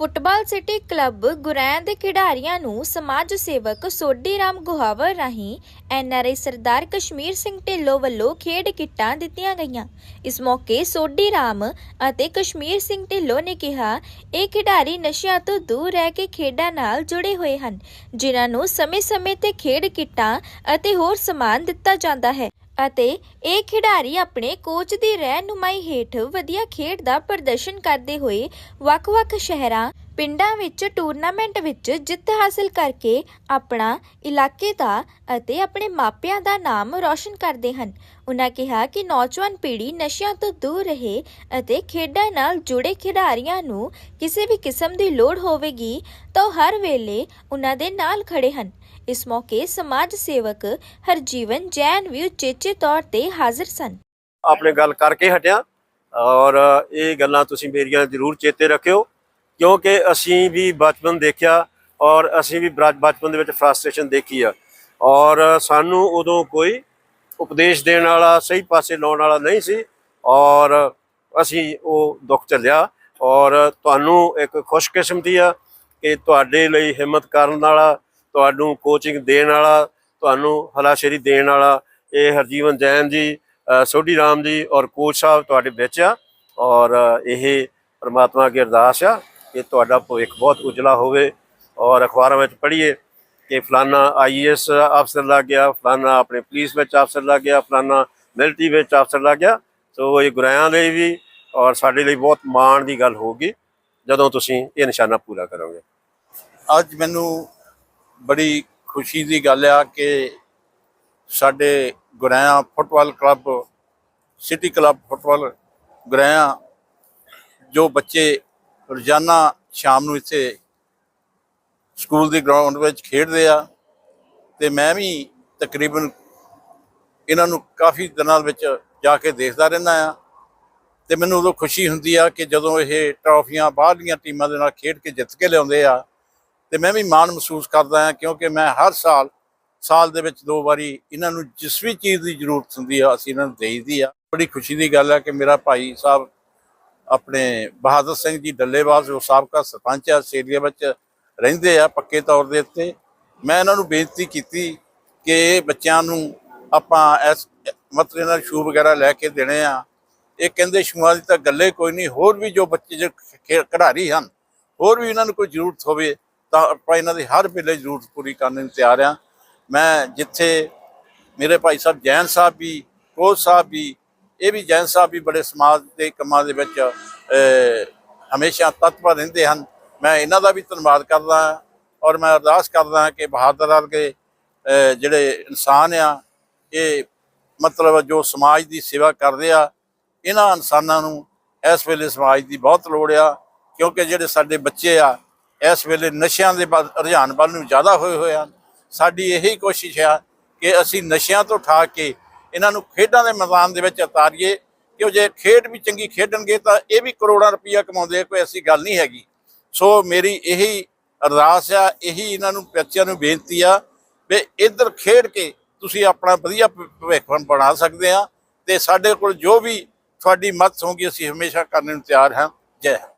Football city club ਗੁਰੈਂ ਦੇ ਖਿਡਾਰੀਆਂ ਨੂੰ ਸਮਾਜ ਸੇਵਕ ਸੋਢੀ ਰਾਮ ਗੁਹਾਵਰ ਰਾਹੀਂ ਐਨਆਰਆਈ ਸਰਦਾਰ ਕਸ਼ਮੀਰ ਸਿੰਘ ਢਿੱਲੋਂ ਵੱਲੋਂ ਖੇਡ ਕਿੱਟਾਂ ਦਿੱਤੀਆਂ ਗਈਆਂ। ਇਸ ਮੌਕੇ ਸੋਢੀ ਰਾਮ ਅਤੇ ਕਸ਼ਮੀਰ ਸਿੰਘ ਢਿੱਲੋਂ ਨੇ ਕਿਹਾ, ਇਹ ਖਿਡਾਰੀ ਨਸ਼ਿਆਂ ਤੋਂ ਦੂਰ ਰਹਿ ਕੇ ਖੇਡਾਂ ਨਾਲ ਜੁੜੇ ਹੋਏ ਹਨ, ਜਿਨ੍ਹਾਂ ਨੂੰ ਸਮੇਂ-ਸਮੇਂ ਤੇ ਖੇਡ ਕਿੱਟਾਂ ਅਤੇ ਹੋਰ ਸਮਾਨ ਦਿੱਤਾ ਜਾਂਦਾ ਹੈ। ਅਤੇ ਇਹ ਖਿਡਾਰੀ ਆਪਣੇ ਕੋਚ ਦੀ ਰਹਿਨੁਮਾਈ ਹੇਠ ਵਧੀਆ ਖੇਡ ਦਾ ਪ੍ਰਦਰਸ਼ਨ ਕਰਦੇ ਹੋਏ ਵੱਖ-ਵੱਖ ਸ਼ਹਿਰਾਂ ਪਿੰਡਾਂ ਵਿੱਚ, ਟੂਰਨਾਮੈਂਟ ਵਿੱਚ ਜਿੱਤ ਹਾਸਲ ਕਰਕੇ ਆਪਣਾ ਇਲਾਕੇ ਦਾ ਅਤੇ ਆਪਣੇ ਮਾਪਿਆਂ ਦਾ ਨਾਮ ਰੌਸ਼ਨ ਕਰਦੇ ਹਨ। ਉਨ੍ਹਾਂ ਕਿਹਾ ਕਿ ਨੌਜਵਾਨ ਪੀੜ੍ਹੀ ਨਸ਼ਿਆਂ ਤੋਂ ਦੂਰ ਰਹੇ ਅਤੇ ਖੇਡਾਂ ਨਾਲ ਜੁੜੇ ਖਿਡਾਰੀਆਂ ਨੂੰ ਕਿਸੇ ਵੀ ਕਿਸਮ ਦੀ ਲੋੜ ਹੋਵੇਗੀ ਤਾਂ ਉਹ ਹਰ ਵੇਲੇ ਉਨ੍ਹਾਂ ਦੇ ਨਾਲ ਖੜੇ ਹਨ। ਇਸ ਮੌਕੇ ਸਮਾਜ ਸੇਵਕ ਹਰਜੀਵਨ ਜੈਨ ਵੀ ਉਚੇਚੇ ਤੌਰ ਤੇ ਹਾਜ਼ਰ ਸਨ। ਆਪਣੇ ਗੱਲ ਕਰਕੇ ਹਟਿਆ ਔਰ ਇਹ ਗੱਲਾਂ ਤੁਸੀਂ ਮੇਰੀਆਂ ਜ਼ਰੂਰ ਚੇਤੇ ਰੱਖਿਓ। ਕਿਉਂਕਿ ਅਸੀਂ ਵੀ ਬਚਪਨ ਦੇਖਿਆ ਔਰ ਅਸੀਂ ਵੀ ਬਰਾ- ਬਚਪਨ ਦੇ ਵਿੱਚ ਫਰਸਟ੍ਰੇਸ਼ਨ ਦੇਖੀ ਆ। ਔਰ ਸਾਨੂੰ ਉਦੋਂ ਕੋਈ ਉਪਦੇਸ਼ ਦੇਣ ਵਾਲਾ, ਸਹੀ ਪਾਸੇ ਲਾਉਣ ਵਾਲਾ ਨਹੀਂ ਸੀ ਔਰ ਅਸੀਂ ਉਹ ਦੁੱਖ ਝੱਲਿਆ ਔਰ ਤੁਹਾਨੂੰ ਇੱਕ ਖੁਸ਼ਕਿਸਮਤੀ ਆ ਕਿ ਤੁਹਾਡੇ ਲਈ ਹਿੰਮਤ ਕਰਨ ਵਾਲਾ, ਤੁਹਾਨੂੰ ਕੋਚਿੰਗ ਦੇਣ ਵਾਲਾ, ਤੁਹਾਨੂੰ ਹਲਾਸ਼ੇਰੀ ਦੇਣ ਵਾਲਾ ਇਹ ਹਰਜੀਵਨ ਜੈਨ ਜੀ ਸੋਢੀ ਰਾਮ ਜੀ ਔਰ ਕੋਚ ਸਾਹਿਬ ਤੁਹਾਡੇ ਵਿੱਚ ਆ ਔਰ ਇਹ ਪਰਮਾਤਮਾ ਅੱਗੇ ਅਰਦਾਸ ਆ। ਕਿ ਤੁਹਾਡਾ ਭਵਿੱਖ ਬਹੁਤ ਉਜਲਾ ਹੋਵੇ ਔਰ ਅਖਬਾਰਾਂ ਵਿੱਚ ਪੜ੍ਹੀਏ ਕਿ ਫਲਾਨਾ ਆਈਐਸ ਅਫਸਰ ਲੱਗ ਗਿਆ, ਫਲਾਨਾ ਆਪਣੇ ਪੁਲਿਸ ਵਿੱਚ ਅਫਸਰ ਲੱਗ ਗਿਆ, ਫਲਾਨਾ ਮਿਲਟਰੀ ਵਿੱਚ ਅਫਸਰ ਲੱਗ ਗਿਆ। ਸੋ ਇਹ ਗੁਰਾਇਆਂ ਲਈ ਵੀ ਔਰ ਸਾਡੇ ਲਈ ਬਹੁਤ ਮਾਣ ਦੀ ਗੱਲ ਹੋਊਗੀ ਜਦੋਂ ਤੁਸੀਂ ਇਹ ਨਿਸ਼ਾਨਾ ਪੂਰਾ ਕਰੋਗੇ। ਅੱਜ ਮੈਨੂੰ ਬੜੀ ਖੁਸ਼ੀ ਦੀ ਗੱਲ ਆ ਕਿ ਸਾਡੇ Guraya football club, city club football Guraya ਜੋ ਬੱਚੇ ਰੋਜ਼ਾਨਾ ਸ਼ਾਮ ਨੂੰ ਇੱਥੇ ਸਕੂਲ ਦੇ ਗਰਾਊਂਡ ਵਿੱਚ ਖੇਡਦੇ ਆ ਤੇ ਮੈਂ ਵੀ ਤਕਰੀਬਨ ਇਹਨਾਂ ਨੂੰ ਕਾਫੀ ਦਿਨਾਂ ਵਿੱਚ ਜਾ ਕੇ ਦੇਖਦਾ ਰਹਿੰਦਾ ਆ ਤੇ ਮੈਨੂੰ ਉਦੋਂ ਖੁਸ਼ੀ ਹੁੰਦੀ ਆ ਕਿ ਜਦੋਂ ਇਹ ਟਰਾਫੀਆਂ ਬਾਹਰਲੀਆਂ ਟੀਮਾਂ ਦੇ ਨਾਲ ਖੇਡ ਕੇ ਜਿੱਤ ਕੇ ਲਿਆਉਂਦੇ ਆ ਤੇ ਮੈਂ ਵੀ ਮਾਣ ਮਹਿਸੂਸ ਕਰਦਾ ਹਾਂ ਕਿਉਂਕਿ ਮੈਂ ਹਰ ਸਾਲ ਸਾਲ ਦੇ ਵਿੱਚ ਦੋ ਵਾਰੀ ਇਹਨਾਂ ਨੂੰ ਜਿਸ ਵੀ ਚੀਜ਼ ਦੀ ਜ਼ਰੂਰਤ ਹੁੰਦੀ ਆ, ਅਸੀਂ ਇਹਨਾਂ ਨੂੰ ਦੇਈਦੀ ਆ। ਬੜੀ ਖੁਸ਼ੀ ਦੀ ਗੱਲ ਆ ਕਿ ਮੇਰਾ ਭਾਈ ਸਾਹਿਬ ਆਪਣੇ ਬਹਾਦਰ ਸਿੰਘ ਜੀ ਡੱਲੇਵਾਲ ਜੋ ਸਾਬਕਾ ਸਰਪੰਚ ਆ ਆਸਟ੍ਰੇਲੀਆ ਵਿੱਚ ਰਹਿੰਦੇ ਆ ਪੱਕੇ ਤੌਰ ਦੇ ਉੱਤੇ। ਮੈਂ ਇਹਨਾਂ ਨੂੰ ਬੇਨਤੀ ਕੀਤੀ ਕਿ ਬੱਚਿਆਂ ਨੂੰ ਆਪਾਂ ਇਸ ਮਤਲਬ ਇਹਨਾਂ ਸ਼ੂ ਵਗੈਰਾ ਲੈ ਕੇ ਦੇਣੇ ਆ। ਇਹ ਕਹਿੰਦੇ ਸ਼ੂਆਂ ਦੀ ਤਾਂ ਗੱਲੇ ਕੋਈ ਨਹੀਂ, ਹੋਰ ਵੀ ਜੋ ਬੱਚੇ ਜੋ ਖਿਡਾਰੀ ਹਨ, ਹੋਰ ਵੀ ਇਹਨਾਂ ਨੂੰ ਕੋਈ ਜ਼ਰੂਰਤ ਹੋਵੇ ਤਾਂ ਆਪਾਂ ਇਹਨਾਂ ਦੀ ਹਰ ਵੇਲੇ ਜ਼ਰੂਰਤ ਪੂਰੀ ਕਰਨ ਨੂੰ ਤਿਆਰ ਆ। ਮੈਂ ਜਿੱਥੇ ਮੇਰੇ ਭਾਈ ਸਾਹਿਬ ਜੈਨ ਸਾਹਿਬ ਵੀ, ਕੋਚ ਸਾਹਿਬ ਵੀ ਇਹ ਵੀ ਜੈਨ ਸਾਹਿਬ ਵੀ ਬੜੇ ਸਮਾਜ ਦੇ ਕੰਮਾਂ ਦੇ ਵਿੱਚ ਹਮੇਸ਼ਾ ਤਤਪਰ ਰਹਿੰਦੇ ਹਨ। ਮੈਂ ਇਹਨਾਂ ਦਾ ਵੀ ਧੰਨਵਾਦ ਕਰਦਾ ਹਾਂ ਔਰ ਮੈਂ ਅਰਦਾਸ ਕਰਦਾ ਹਾਂ ਕਿ ਬਹਾਦਰ ਵਰਗੇ ਅਹ, ਜਿਹੜੇ ਇਨਸਾਨ ਆ ਇਹ ਮਤਲਬ ਜੋ ਸਮਾਜ ਦੀ ਸੇਵਾ ਕਰਦੇ ਆ ਇਹਨਾਂ ਇਨਸਾਨਾਂ ਨੂੰ ਇਸ ਵੇਲੇ ਸਮਾਜ ਦੀ ਬਹੁਤ ਲੋੜ ਆ ਕਿਉਂਕਿ ਜਿਹੜੇ ਸਾਡੇ ਬੱਚੇ ਆ ਇਸ ਵੇਲੇ ਨਸ਼ਿਆਂ ਦੇ ਵੱਲ ਰੁਝਾਨ ਵੱਲ ਨੂੰ ਜ਼ਿਆਦਾ ਹੋਏ ਹੋਏ ਹਨ। ਸਾਡੀ ਇਹੀ ਕੋਸ਼ਿਸ਼ ਆ ਕਿ ਅਸੀਂ ਨਸ਼ਿਆਂ ਤੋਂ ਠਾ ਕੇ ਇਹਨਾਂ ਨੂੰ ਖੇਡਾਂ ਦੇ ਮੈਦਾਨ ਦੇ ਵਿੱਚ ਉਤਾਰੀਏ ਕਿ ਜੇ ਖੇਡ ਵੀ ਚੰਗੀ ਖੇਡਣਗੇ ਤਾਂ ਇਹ ਵੀ ਕਰੋੜਾਂ ਰੁਪਈਆ ਕਮਾਉਂਦੇ ਆ, ਕੋਈ ਐਸੀ ਗੱਲ ਨਹੀਂ ਹੈਗੀ। ਸੋ ਮੇਰੀ ਇਹੀ ਅਰਦਾਸ ਆ, ਇਹੀ ਇਹਨਾਂ ਨੂੰ ਬੱਚਿਆਂ ਨੂੰ ਬੇਨਤੀ ਆ ਵੀ ਇੱਧਰ ਖੇਡ ਕੇ ਤੁਸੀਂ ਆਪਣਾ ਵਧੀਆ ਭਵਿੱਖ ਬਣਾ ਸਕਦੇ ਆ ਤੇ ਸਾਡੇ ਕੋਲ ਜੋ ਵੀ ਤੁਹਾਡੀ ਮਦਦ ਹੋਗੀ ਅਸੀਂ ਹਮੇਸ਼ਾ ਕਰਨ ਨੂੰ ਤਿਆਰ ਹਾਂ। ਜੈ ਹਿੰਦ।